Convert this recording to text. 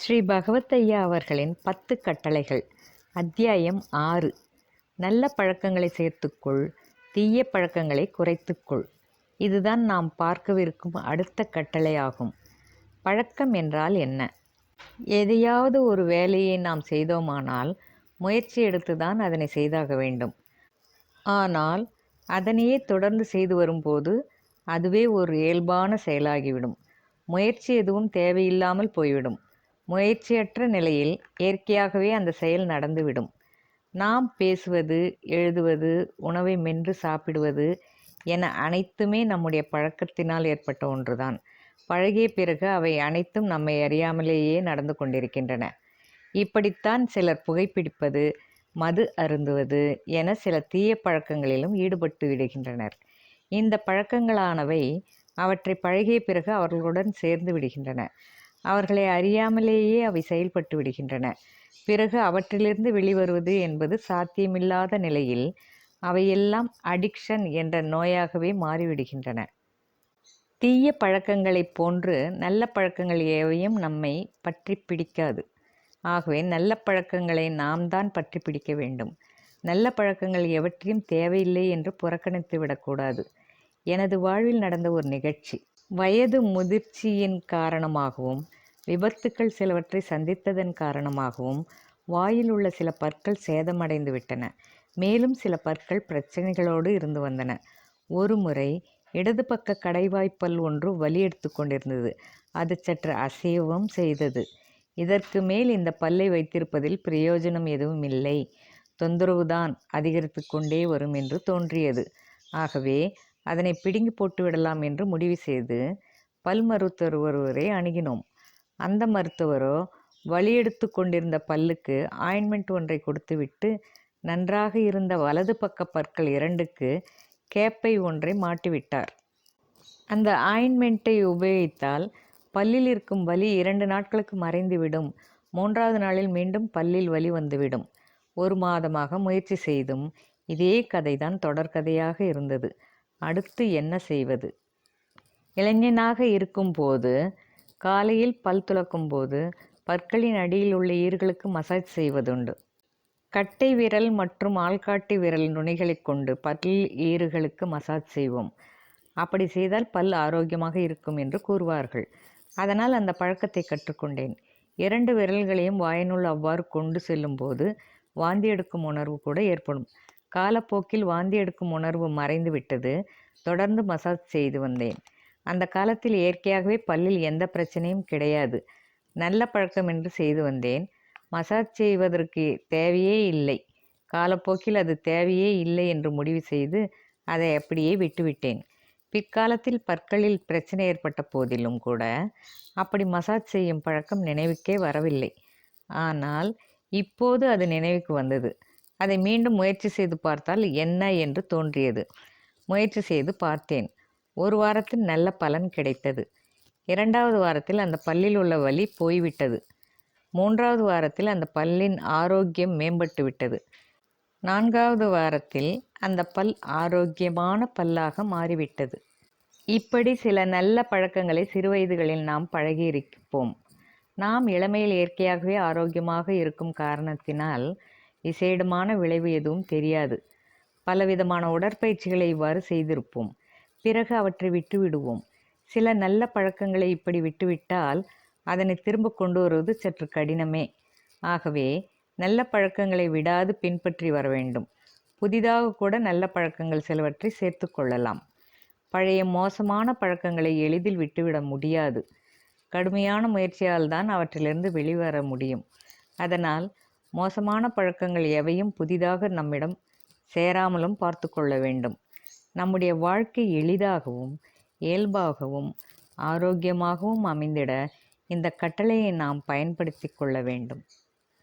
ஸ்ரீ பகவத்தையா அவர்களின் பத்து கட்டளைகள். அத்தியாயம் ஆறு. நல்ல பழக்கங்களை சேர்த்துக்கொள் தீய பழக்கங்களை குறைத்துக்கொள். இதுதான் நாம் பார்க்கவிருக்கும் அடுத்த கட்டளையாகும். பழக்கம் என்றால் என்ன? எதையாவது ஒரு வேலையை நாம் செய்தோமானால் முயற்சி எடுத்துதான் அதனை செய்தாக வேண்டும். ஆனால் அதனையே தொடர்ந்து செய்து வரும்போது அதுவே ஒரு இயல்பான செயலாகிவிடும். முயற்சி எதுவும் தேவையில்லாமல் போய்விடும். முயற்சியற்ற நிலையில் இயற்கையாகவே அந்த செயல் நடந்துவிடும். நாம் பேசுவது எழுதுவது உணவை மென்று சாப்பிடுவது என அனைத்துமே நம்முடைய பழக்கத்தினால் ஏற்பட்ட ஒன்றுதான். பழகிய பிறகு அவை அனைத்தும் நம்மை அறியாமலேயே நடந்து கொண்டிருக்கின்றன. இப்படித்தான் சிலர் புகைப்பிடிப்பது மது அருந்துவது என சில தீய பழக்கங்களிலும் ஈடுபட்டு விடுகின்றனர். இந்த பழக்கங்களானவை அவற்றை பழகிய பிறகு அவர்களுடன் சேர்ந்து விடுகின்றன. அவர்களை அறியாமலேயே அவை செயல்பட்டு விடுகின்றன. பிறகு அவற்றிலிருந்து வெளிவருவது என்பது சாத்தியமில்லாத நிலையில் அவையெல்லாம் அடிக்ஷன் என்ற நோயாகவே மாறிவிடுகின்றன. தீய பழக்கங்களைப் போன்று நல்ல பழக்கங்கள் எவையும் நம்மை பற்றி பிடிக்காது. ஆகவே நல்ல பழக்கங்களை நாம் தான் பற்றி பிடிக்க வேண்டும். நல்ல பழக்கங்கள் எவற்றையும் தேவையில்லை என்று புறக்கணித்து விடக்கூடாது எனது வாழ்வில் நடந்த ஒரு நிகழ்ச்சி. வயது முதிர்ச்சியின் காரணமாகவும் விபத்துக்கள் சிலவற்றை சந்தித்ததன் காரணமாகவும் வாயில் உள்ள சில பற்கள் சேதமடைந்து விட்டன. மேலும் சில பற்கள் பிரச்சனைகளோடு இருந்து வந்தன. ஒரு முறை இடது பக்க கடைவாய்ப்பல் ஒன்று வலி எடுத்து கொண்டிருந்தது. அது சற்று அசையவும் செய்தது. இதற்கு மேல் இந்த பல்லை வைத்திருப்பதில் பிரயோஜனம் எதுவும் இல்லை. தொந்தரவுதான் அதிகரித்து கொண்டே வரும் என்று தோன்றியது. ஆகவே அதனை பிடுங்கி போட்டு விடலாம் என்று முடிவு செய்து பல் மருத்துவர் ஒருவரை அணுகினோம். அந்த மருத்துவரோ வலி எடுத்து கொண்டிருந்த பல்லுக்கு ஆயின்மெண்ட் ஒன்றை கொடுத்துவிட்டு நன்றாக இருந்த வலது பக்க பற்கள் இரண்டுக்கு கேப்பை ஒன்றை மாட்டிவிட்டார். அந்த ஆயின்மெண்ட்டை உபயோகித்தால் பல்லில் இருக்கும் வலி இரண்டு நாட்களுக்கு மறைந்துவிடும் மூன்றாவது நாளில் மீண்டும் பல்லில் வலி வந்துவிடும். ஒரு மாதமாக முயற்சி செய்தும் இதே கதைதான் தொடர்கதையாக இருந்தது. அடுத்து என்ன செய்வது? இளைஞனாக இருக்கும்போது காலையில் பல் துலக்கும் போது பற்களின் அடியில் உள்ள ஈர்களுக்கு மசாஜ் செய்வதுண்டு. கட்டை விரல் மற்றும் ஆள்காட்டி விரல் நுனிகளை கொண்டு பல் ஈறுகளுக்கு மசாஜ் செய்வோம். அப்படி செய்தால் பல் ஆரோக்கியமாக இருக்கும் என்று கூறுவார்கள். அதனால் அந்த பழக்கத்தை கற்றுக்கொண்டேன். இரண்டு விரல்களையும் வாயினுள் அவ்வாறு கொண்டு செல்லும்போது வாந்தி எடுக்கும் உணர்வு கூட ஏற்படும். காலப்போக்கில் வாந்தி எடுக்கும் உணர்வு மறைந்து விட்டது. தொடர்ந்து மசாஜ் செய்து வந்தேன். அந்த காலத்தில் இயற்கையாகவே பல்லில் எந்த பிரச்சனையும் கிடையாது. நல்ல பழக்கம் என்று செய்து வந்தேன். மசாஜ் செய்வதற்கு தேவையே இல்லை. காலப்போக்கில் அது தேவையே இல்லை என்று முடிவு செய்து அதை அப்படியே விட்டுவிட்டேன். பிற்காலத்தில் பற்களில் பிரச்சனை ஏற்பட்ட போதிலும் கூட அப்படி மசாஜ் செய்யும் பழக்கம் நினைவுக்கே வரவில்லை. ஆனால் இப்போது அது நினைவுக்கு வந்தது. அதை மீண்டும் முயற்சி செய்து பார்த்தால் என்ன என்று தோன்றியது. முயற்சி செய்து பார்த்தேன். ஒரு வாரத்தில் நல்ல பலன் கிடைத்தது. இரண்டாவது வாரத்தில் அந்த பல்லில் உள்ள வலி போய்விட்டது. மூன்றாவது வாரத்தில் அந்த பல்லின் ஆரோக்கியம் மேம்பட்டு விட்டது. நான்காவது வாரத்தில் அந்த பல் ஆரோக்கியமான பல்லாக மாறிவிட்டது. இப்படி சில நல்ல பழக்கங்களை சிறுவயதுகளில் நாம் பழகியிருப்போம். நாம் இளமையில் இயற்கையாகவே ஆரோக்கியமாக இருக்கும் காரணத்தினால் விசேடமான விளைவு எதுவும் தெரியாது. பலவிதமான உடற்பயிற்சிகளை இவ்வாறு செய்திருப்போம். பிறகு அவற்றை விட்டுவிடுவோம். சில நல்ல பழக்கங்களை இப்படி விட்டுவிட்டால் அதனை திரும்ப கொண்டு வருவது சற்று கடினமே. ஆகவே நல்ல பழக்கங்களை விடாது பின்பற்றி வர வேண்டும். புதிதாக கூட நல்ல பழக்கங்கள் சிலவற்றை சேர்த்து கொள்ளலாம். பழைய மோசமான பழக்கங்களை எளிதில் விட்டுவிட முடியாது. கடுமையான முயற்சியால் தான் அவற்றிலிருந்து வெளிவர முடியும். அதனால் மோசமான பழக்கங்கள் எவையும் புதிதாக நம்மிடம் சேராமலும் பார்த்து கொள்ள வேண்டும். நம்முடைய வாழ்க்கை எளிதாகவும் இயல்பாகவும் ஆரோக்கியமாகவும் அமைந்திட இந்த கட்டளையை நாம் பயன்படுத்தி கொள்ள வேண்டும்.